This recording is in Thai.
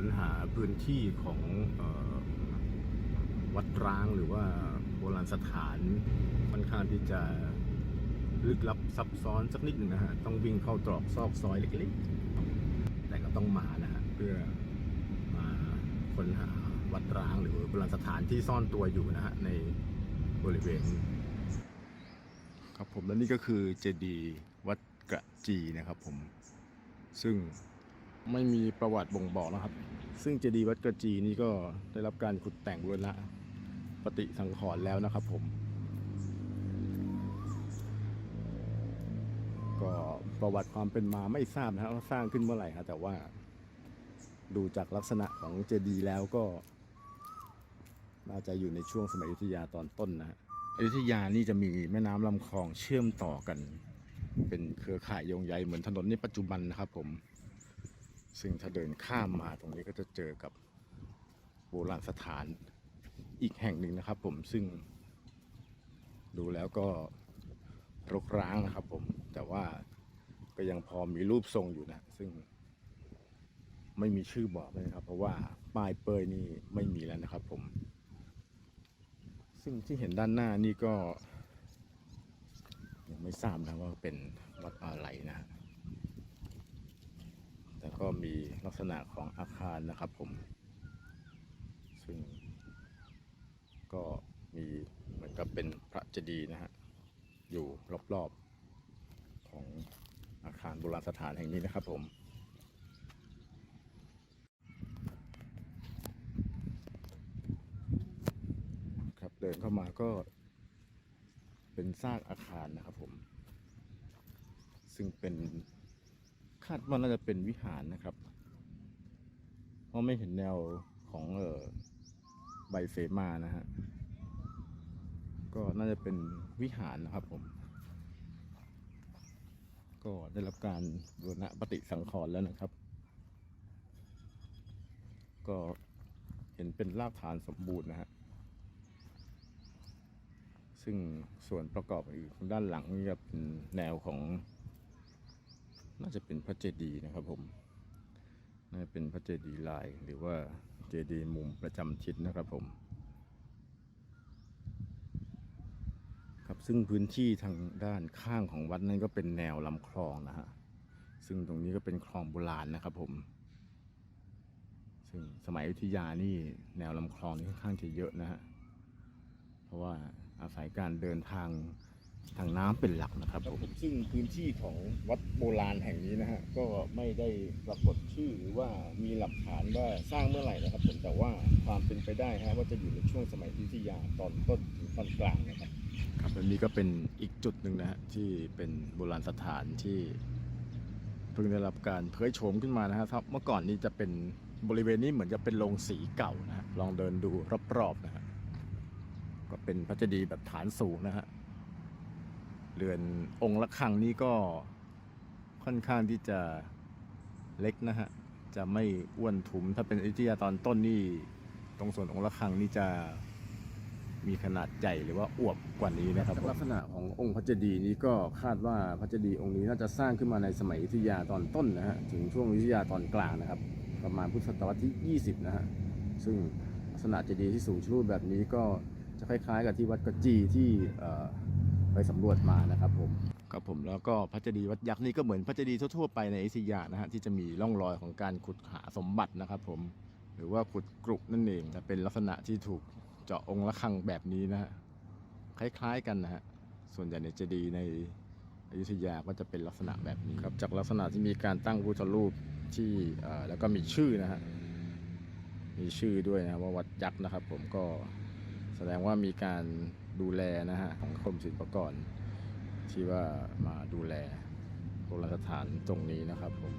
้นหาพื้นที่ของออวัดร้างหรือว่าโบราณสถานค่อนข้างที่จะลึกลับซับซ้อนสักนิดหนึ่งนะฮะ ต้องวิ่งเข้าตรอกซอกซอยเล็กๆ แต่ก็ต้องมานะฮะ เพื่อมาค้นหาวัดร้างหรือโบราณสถานที่ซ่อนตัวอยู่นะฮะ ในบริเวณ ครับผมและนี่ก็คือเจดีย์วัดกระจีนะครับผมซึ่ง ไม่มีประวัติบ่งบอกนะครับ ซึ่งเจดีย์วัดกระจีนี่ก็ได้รับการขุดแต่งบูรณะปฏิสังขรณ์แล้วนะครับผม ก็ประวัติความเป็นมาไม่ทราบนะครับว่าสร้างขึ้นเมื่อไหร่ครับแต่ว่า ดูจากลักษณะของเจดีย์แล้วก็น่าจะอยู่ในช่วงสมัยอยุธยาตอนต้นนะฮะอยุธยานี่จะมีแม่น้ำลำคลองเชื่อมต่อกัน เป็นเครือข่ายโยงใยเหมือนถนนในปัจจุบันนะครับผม ซึ่งถ้าเดินข้ามมาตรงนี้ก็จะเจอกับโบราณสถานอีกแห่งหนึ่งนะครับ ผมซึ่งดูแล้วก็รกร้างนะครับ ผมแต่ว่าก็ยังพอมีรูปทรงอยู่นะ ซึ่งไม่มีชื่อบอกเลยนะครับ เพราะว่าป้ายเปยนี่ไม่มีแล้วนะครับ ผม ซึ่งที่เห็นด้านหน้านี่ก็ ยังไม่ทราบนะว่าเป็นวัดอะไรนะ แต่ก็มีลักษณะของอาคารนะครับผม ซึ่ง ก็มีเหมือนกับเป็นพระเจดีย์นะฮะ อยู่รอบๆของอาคารโบราณสถานแห่งนี้นะครับผมครับเดินเข้ามาก็เป็นซากอาคารนะครับผม ซึ่งเป็นาดว่าน่าจะเป็นวิหารนะครับ เพราะไม่เห็นแนวของเออใบเสมานะฮะ ก็น่าจะเป็นวิหารนะครับผม ก็ได้รับการบูรณะปฏิสังขรณ์แล้วนะครับ ก็เห็นเป็นรากฐานสมบูรณ์นะฮะ ซึ่งส่วนประกอบอื่นด้านหลังนี่ก็เป็นแนวของ น่าจะเป็นพระเจดีย์นะครับผมน่าจะเป็นพระเจดีย์ลายหรือว่าเจดีย์มุมประจำทิศนะครับผม ครับซึ่งพื้นที่ทางด้านข้างของวัดนั้นก็เป็นแนวลำคลองนะฮะซึ่งตรงนี้ก็เป็นคลองโบราณนะครับผม ซึ่งสมัยอยุธยานี่แนวลำคลองนี่ค่อนข้างจะเยอะนะฮะเพราะว่าอาศัยการเดินทาง ทางน้ำเป็นหลักนะครับผมซึ่งพื้นที่ของวัดโบราณแห่งนี้นะฮะก็ไม่ได้ปรากฏชื่อหรือว่ามีหลักฐานว่าสร้างเมื่อไหร่นะครับผมแต่ว่าความเป็นไปได้ฮะว่าจะอยู่ในช่วงสมัยอยุธยาตอนต้นถึงตอนกลางนะครับ ครับอันนี้ก็เป็นอีกจุดหนึ่งนะฮะที่เป็นโบราณสถานที่เพิ่งได้รับการเผยโฉมขึ้นมานะฮะครับเมื่อก่อนนี้จะเป็นบริเวณนี้เหมือนจะเป็นโรงสีเก่านะฮะลองเดินดูรอบๆนะฮะก็เป็นพระเจดีย์แบบฐานสูงนะฮะ เรือนองค์ละฆังนี้ก็ค่อนข้างที่จะเล็กนะฮะ จะไม่อ้วนถุมถ้าเป็นอยุธยาตอนต้นนี่ตรงส่วนองค์ละฆังนี่จะมีขนาดใหญ่หรือว่าอวบกว่านี้นะครับลักษณะขององค์พระเจดีย์นี้ก็คาดว่าพระเจดีย์องค์นี้น่าจะสร้างขึ้นมาในสมัยอยุธยาตอนต้นนะฮะถึงช่วงอยุธยาตอนกลางนะครับ ประมาณพุทธศตวรรษที่ 20 นะฮะซึ่งลักษณะเจดีย์ที่สูงชรูปแบบนี้ก็จะคล้ายๆ กับที่วัดกระจีที่ ไปสำรวจมานะครับผมครับผมแล้วก็พระเจดีย์วัดยักษ์นี่ก็เหมือนพระเจดีย์ทั่วๆไปในอยุธยานะฮะที่จะมีร่องรอยของการขุดหาสมบัตินะครับผมหรือว่าขุดกรุนั่นเองจะเป็นลักษณะที่ถูกเจาะองค์ละฆังแบบนี้นะฮะคล้ายๆกันนะฮะส่วนใหญ่ในเจดีย์ในอยุธยาก็จะเป็นลักษณะแบบนี้ครับจากลักษณะที่มีการตั้งพุทธรูปที่เอ่อแล้วก็มีชื่อนะฮะมีชื่อด้วยนะว่าวัดยักษ์นะครับ ผมก็ แสดงว่ามีการดูแลนะฮะของกรมศิลปากรที่ว่ามาดูแลโบราณสถานตรงนี้นะครับผม